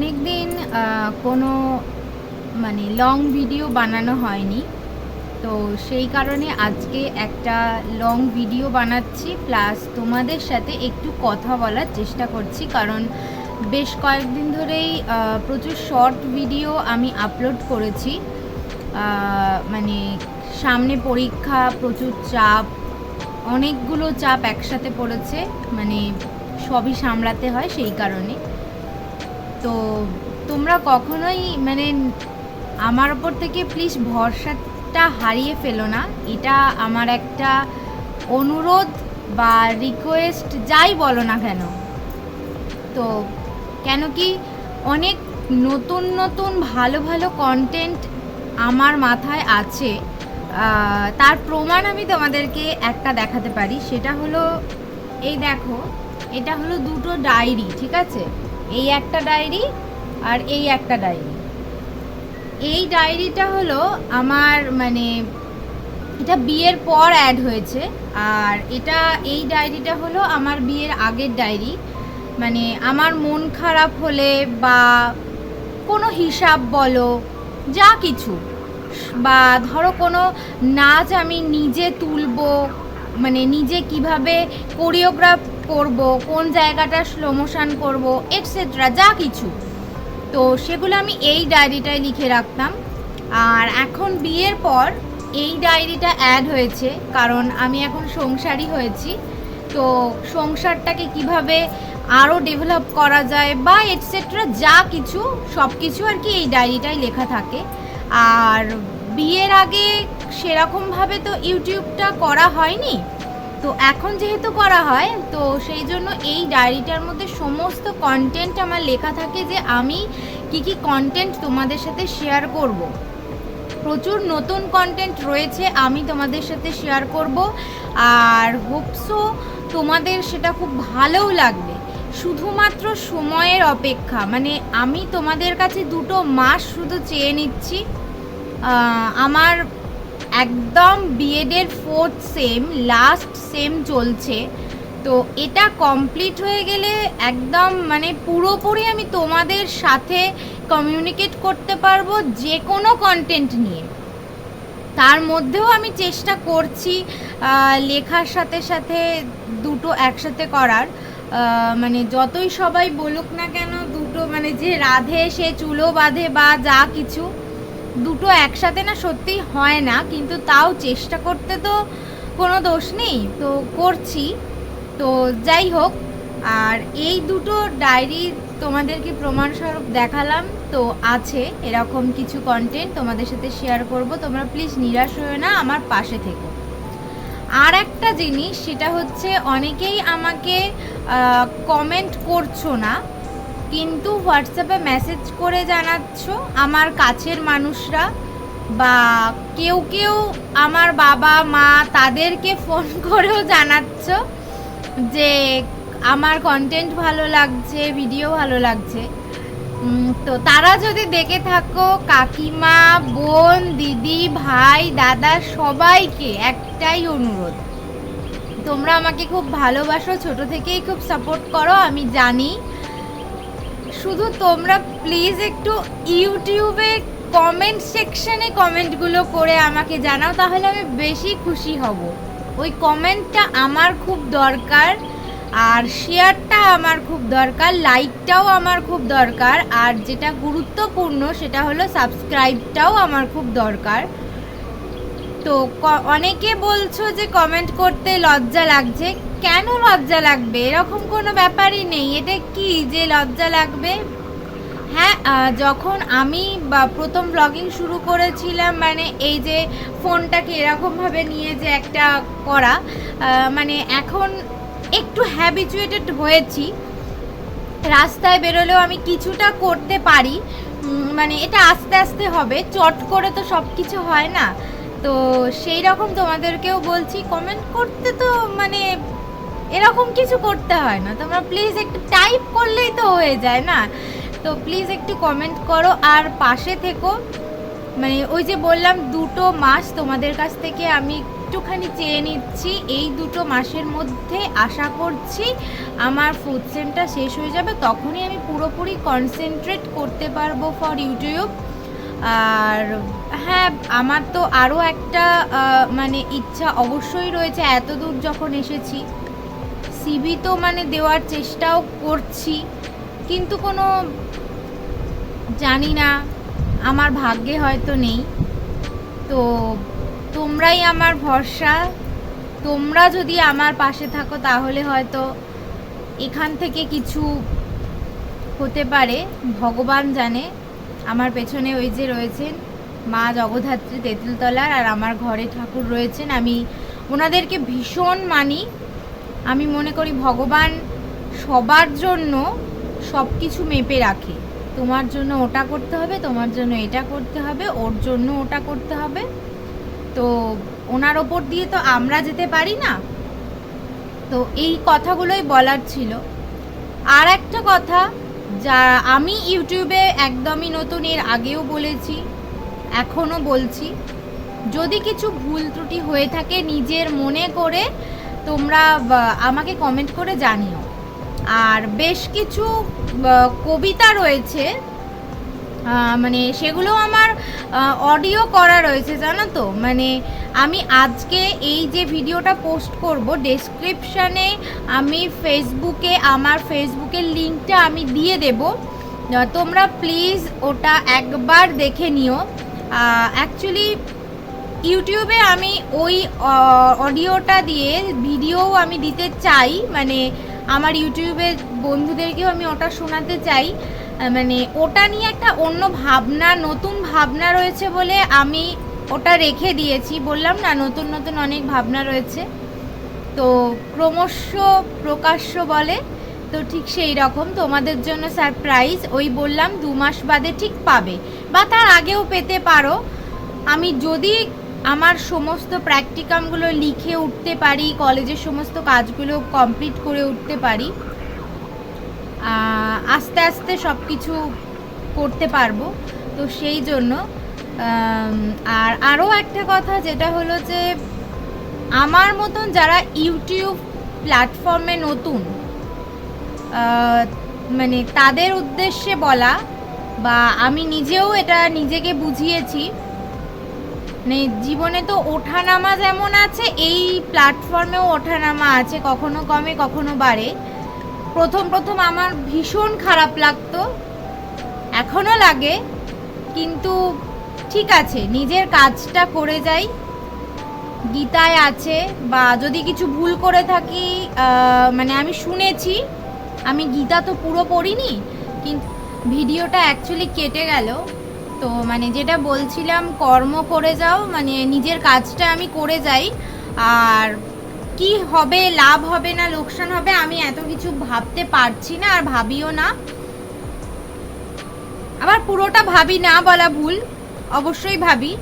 অনেক দিন কোনো মানে লং ভিডিও বানানো হয়নি। তো সেই কারণে আজকে একটা লং ভিডিও বানাচ্ছি প্লাস তোমাদের সাথে একটু কথা বলার চেষ্টা করছি। কারণ বেশ কয়েকদিন ধরেই প্রচুর শর্ট ভিডিও আমি আপলোড করেছি। মানে সামনে পরীক্ষা, প্রচুর চাপ, অনেকগুলো চাপ একসাথে পড়েছে। মানে সবই সামলাতে হয় সেই কারণে। তো তোমরা কখনোই মানে আমার ওপর থেকে প্লিজ ভরসাটা হারিয়ে ফেলো না। এটা আমার একটা অনুরোধ বা রিকোয়েস্ট যাই বলো না কেন। তো কেন কি অনেক নতুন নতুন, ভালো ভালো কন্টেন্ট আমার মাথায় আছে। তার প্রমাণ আমি তোমাদেরকে একটা দেখাতে পারি। সেটা হলো, এই দেখো, এটা হলো দুটো ডায়েরি ঠিক আছে? এই একটা ডায়েরি আর এই একটা ডায়েরি। এই ডায়েরিটা হলো আমার মানে এটা বিয়ের পর অ্যাড হয়েছে আর এটা এই ডায়েরিটা হলো আমার বিয়ের আগের ডায়েরি। মানে আমার মন খারাপ হলে বা কোনো হিসাব বলো, যা কিছু। বা ধরো কোনো নাচ আমি নিজে তুলবো মানে নিজে কীভাবে কোরিওগ্রাফ করব, কোন জায়গাটা স্লো মোশন করব এটসেট্রা যা কিছু। তো সেগুলো আমি এই ডায়েরিটায় লিখে রাখতাম। আর এখন বিয়ের পর এই ডায়েরিটা অ্যাড হয়েছে, কারণ আমি এখন সংসারী হয়েছি। তো সংসারটাকে কীভাবে আরও ডেভেলপ করা যায় বা এটসেট্রা যা কিছু সব কিছু আর কি এই ডায়েরিটায় লেখা থাকে। আর বিয়ের আগে সেরকমভাবে তো ইউটিউবটা করা হয়নি। তো এখন যেহেতু করা হয়, তো সেই জন্য এই ডায়েরিটার মধ্যে সমস্ত কন্টেন্ট আমার লেখা থাকে যে আমি কি কি কন্টেন্ট তোমাদের সাথে শেয়ার করব। প্রচুর নতুন কন্টেন্ট রয়েছে, আমি তোমাদের সাথে শেয়ার করব। আর হোপসো তোমাদের সেটা খুব ভালোও লাগবে। শুধুমাত্র সময়ের অপেক্ষা মানে আমি তোমাদের কাছে দুটো মাস শুধু চেয়ে নিচ্ছি। আমার একদম বিএডের ফোর্থ সেম লাস্ট সেম চলছে। তো এটা কমপ্লিট হয়ে গেলে একদম মানে পুরোপুরি আমি তোমাদের সাথে কমিউনিকেট করতে পারব যে কোনো কন্টেন্ট নিয়ে। তার মধ্যেও আমি চেষ্টা করছি লেখার সাথে সাথে দুটো একসাথে করার। মানে যতই সবাই বলুক না কেন, দুটো মানে যে রাধে সে চুলো বাঁধে বা যা কিছু দুটো একসাথে না সত্যিই হয় না, কিন্তু তাও চেষ্টা করতে তো কোনো দোষ নেই। তো করছি। তো যাই হোক, আর এই দুটো ডায়েরি তোমাদেরকে প্রমাণস্বরূপ দেখালাম? তো আছে, এরকম কিছু কন্টেন্ট তোমাদের সাথে শেয়ার করব। তোমরা প্লিজ নিরাশ হয়ে না, আমার পাশে থেকো। আর একটা জিনিস, সেটা হচ্ছে অনেকেই আমাকে কমেন্ট করছ না। কিন্তু হোয়াটসঅ্যাপে মেসেজ করে জানাচ্ছ আমার কাছের মানুষরা বা কেউ কেউ আমার বাবা, মা তাদেরকে ফোন করেও জানাচ্ছ যে আমার কন্টেন্ট ভালো লাগছে ভিডিও ভালো লাগছে। তো তারা যদি দেখে থাকো, কাকিমা, বোন, দিদি, ভাই, দাদা সবাইকে একটাই অনুরোধ। তোমরা আমাকে খুব ভালোবাসো, ছোট থেকেই খুব সাপোর্ট করো, আমি জানি শুধু তোমরা প্লিজ একটু ইউটিউবে কমেন্ট সেকশনে কমেন্টগুলো করে আমাকে জানাও, তাহলে আমি বেশি খুশি হব। ওই কমেন্টটা আমার খুব দরকার, আর শেয়ারটা আমার খুব দরকার লাইকটাও আমার খুব দরকার, আর যেটা গুরুত্বপূর্ণ সেটা হলো সাবস্ক্রাইবটাও আমার খুব দরকার। তো অনেকে বলছো যে কমেন্ট করতে লজ্জা লাগছে কেন লজ্জা লাগবে? এরকম কোনো ব্যাপারই নেই। এটা কি যে লজ্জা লাগবে? হ্যাঁ যখন আমি প্রথম ব্লগিং শুরু করেছিলাম মানে এই যে ফোনটাকে এরকমভাবে নিয়ে যে একটা করা মানে এখন একটু হ্যাবিচুয়েটেড হয়েছি। রাস্তায় বেরোলেও আমি কিছুটা করতে পারি। মানে এটা আস্তে আস্তে হবে। চট করে তো সব কিছু হয় না। তো সেই রকম তোমাদেরকেও বলছি কমেন্ট করতে তো মানে এরকম কিছু করতে হয় না। তোমরা প্লিজ একটু টাইপ করলেই তো হয়ে যায় না। তো প্লিজ একটু কমেন্ট করো। আর পাশে থেকো। মানে ওই যে বললাম, দুটো মাস তোমাদের কাছ থেকে আমি একটুখানি চেয়ে নিচ্ছি। এই দুটো মাসের মধ্যে আশা করছি আমার ফুড সেন্টার শেষ হয়ে যাবে। তখনই আমি পুরোপুরি কনসেন্ট্রেট করতে পারব ফর ইউটিউব আর হ্যাঁ আমার তো আরও একটা মানে ইচ্ছা অবশ্যই রয়েছে। এত দূর যখন এসেছি সিবি তো মানে দেওয়ার চেষ্টাও করছি, কিন্তু কোনো জানি না, আমার ভাগ্যে হয়তো নেই। তো তোমরাই আমার ভরসা, তোমরা যদি আমার পাশে থাকো তাহলে হয়তো এখান থেকে কিছু হতে পারে, ভগবান জানে। আমার পেছনে ওই যে রয়েছেন মা জগদ্ধাত্রী তেঁতুলতলার আর আমার ঘরে ঠাকুর রয়েছেন। আমি ওনাদেরকে ভীষণ মানি আমি মনে করি ভগবান সবার জন্য সব কিছু মেপে রাখে। তোমার জন্য ওটা করতে হবে, তোমার জন্য এটা করতে হবে, ওর জন্য ওটা করতে হবে। তো ওনার ওপর দিয়ে তো আমরা যেতে পারি না। তো এই কথাগুলোই বলার ছিল। আর একটা কথা যা আমি ইউটিউবে একদমই নতুন, এর আগেও বলেছি, এখনও বলছি, যদি কিছু ভুল ত্রুটি হয়ে থাকে নিজের মনে করে তোমরা আমাকে কমেন্ট করে জানিও। আর বেশ কিছু কবিতা রয়েছে মানে সেগুলো আমার অডিও করা রয়েছে, জানো তো? মানে আমি আজকে এই যে ভিডিওটা পোস্ট করব ডেসক্রিপশানে আমি ফেসবুকে আমার ফেসবুকের লিঙ্কটা আমি দিয়ে দেব। তোমরা প্লিজ ওটা একবার দেখে নিও। অ্যাকচুয়ালি ইউটিউবে আমি ওই অডিওটা দিয়ে ভিডিও আমি দিতে চাই মানে আমার ইউটিউবের বন্ধুদেরকেও আমি ওটা শোনাতে চাই মানে ওটা নিয়ে একটা অন্য ভাবনা, নতুন ভাবনা রয়েছে বলে আমি ওটা রেখে দিয়েছি। বললাম না, নতুন নতুন অনেক ভাবনা রয়েছে। তো ক্রমশ প্রকাশ্য বলে, তো ঠিক সেই রকম তোমাদের জন্য সারপ্রাইজ ওই বললাম দু মাস বাদে ঠিক পাবে। বা তার আগেও পেতে পারো। আমি যদি আমার সমস্ত প্র্যাকটিকামগুলো লিখে উঠতে পারি, কলেজের সমস্ত কাজগুলো কমপ্লিট করে উঠতে পারি। আস্তে আস্তে সব কিছু করতে পারব। তো সেই জন্য আর আরও একটা কথা যেটা হলো যে, আমার মতন যারা ইউটিউব প্ল্যাটফর্মে নতুন মানে তাদের উদ্দেশ্যে বলা বা আমি নিজেও এটা নিজেকে বুঝিয়েছি মানে জীবনে তো ওঠানামা যেমন আছে, এই প্ল্যাটফর্মেও ওঠানামা আছে, কখনো কমে, কখনো বাড়ে। প্রথম প্রথম আমার ভীষণ খারাপ লাগতো, এখনও লাগে, কিন্তু ঠিক আছে, নিজের কাজটা করে যাই। গীতায় আছে, বা যদি কিছু ভুল করে থাকি মানে আমি শুনেছি, আমি গীতা তো পুরো পড়িনি, কিন্তু ভিডিওটা অ্যাকচুয়ালি কেটে গেল। তো মানে যেটা বলছিলাম, কর্ম করে যাও মানে নিজের কাজটা আমি করে যাই। আর কি হবে, লাভ হবে না, লোকসান হবে, আমি এত কিছু ভাবতে পারছি না আর ভাবিও না। আবার পুরোটা ভাবি না বলা ভুল, অবশ্যই ভাবি।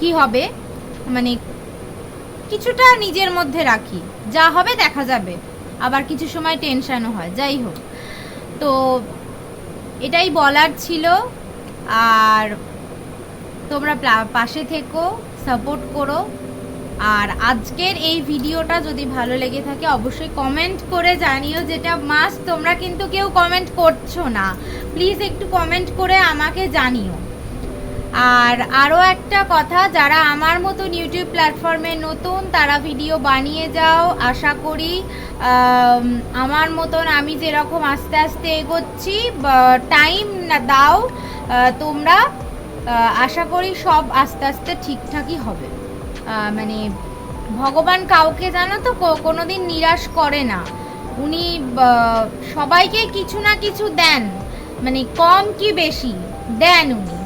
কি হবে মানে কিছুটা নিজের মধ্যে রাখি, যা হবে দেখা যাবে। আবার কিছু সময় টেনশনও হয়, যাই হোক। তো এটাই বলার ছিল। আর তোমরা পাশে থেকো সাপোর্ট করো। আর আজকের এই ভিডিওটা যদি ভালো লেগে থাকে, অবশ্যই কমেন্ট করে জানিও যেটা মাস্ট তোমরা কিন্তু কেউ কমেন্ট করছ না। প্লিজ একটু কমেন্ট করে আমাকে জানিও। আর আরও একটা কথা, যারা আমার মতন ইউটিউব প্ল্যাটফর্মে নতুন, তারা ভিডিও বানিয়ে যাও। আশা করি আমার মতন আমি যেরকম আস্তে আস্তে এগোচ্ছি টাইম দাও। তোমরা আশা করি সব আস্তে আস্তে ঠিকঠাকই হবে। মানে ভগবান কাউকে জানো তো কোনো দিন নিরাশ করে না। উনি সবাইকে কিছু না কিছু দেন। মানে কম কি বেশি, দেন উনি।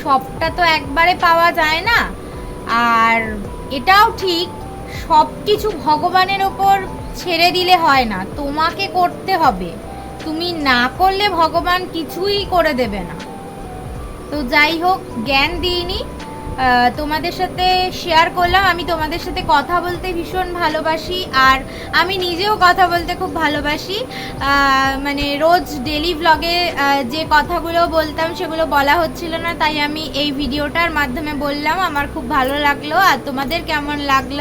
সবটা তো একবারে পাওয়া যায় না। আর এটাও ঠিক সব কিছু ভগবানের ওপর ছেড়ে দিলে হয় না, তোমাকে করতে হবে। তুমি না করলে ভগবান কিছুই করে দেবে না। তো যাই হোক, জ্ঞান দিইনি। তোমাদের সাথে শেয়ার করলাম। আমি তোমাদের সাথে কথা বলতে ভীষণ ভালোবাসি আর আমি নিজেও কথা বলতে খুব ভালোবাসি। মানে রোজ ডেলি ব্লগে যে কথাগুলো বলতাম সেগুলো বলা হচ্ছিল না, তাই আমি এই ভিডিওটার মাধ্যমে বললাম। আমার খুব ভালো লাগল আর তোমাদের কেমন লাগল?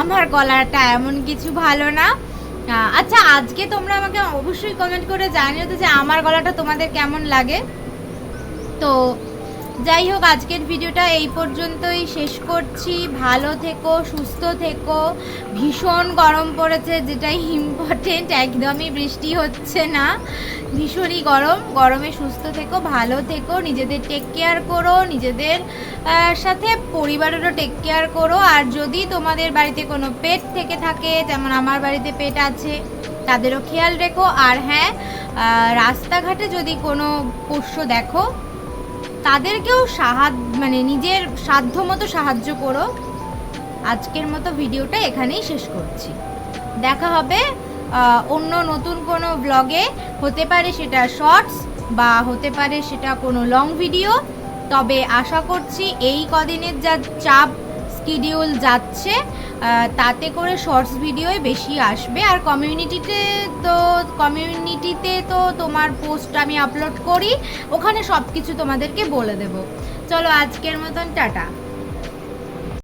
আমার গলাটা এমন কিছু ভালো না। আচ্ছা আজকে তোমরা আমাকে অবশ্যই কমেন্ট করে জানিও তো যে আমার গলাটা তোমাদের কেমন লাগে। তো যাই হোক, আজকের ভিডিওটা এই পর্যন্তই শেষ করছি। ভালো থেকো, সুস্থ থেকো। ভীষণ গরম পড়েছে, যেটাই ইম্পর্টেন্ট একদমই বৃষ্টি হচ্ছে না। ভীষণই গরম। গরমে সুস্থ থেকো, ভালো থেকো, নিজেদের টেক কেয়ার করো, নিজেদের সাথে পরিবারেরও টেক কেয়ার করো। আর যদি তোমাদের বাড়িতে কোনো পেট থেকে থাকে, যেমন আমার বাড়িতে পেট আছে, তাদেরও খেয়াল রেখো। আর হ্যাঁ রাস্তাঘাটে যদি কোনো পোষ্য দেখো তাদেরকেও সাহায্য মানে নিজের সাধ্য মতো সাহায্য করো। আজকের মতো ভিডিওটা এখানেই শেষ করছি। দেখা হবে অন্য নতুন কোনো ব্লগে হতে পারে সেটা শর্টস বা হতে পারে সেটা কোনো লং ভিডিও তবে আশা করছি এই কদিনের যা চাপ স্কিডিউল যাচ্ছে তাতে করে শর্টস ভিডিওই বেশি আসবে। আর কমিউনিটিতে তো কমিউনিটিতে তো তোমার পোস্ট আমি আপলোড করি, ওখানে সব কিছু তোমাদেরকে বলে দেব। চলো আজকের মতন, টাটা।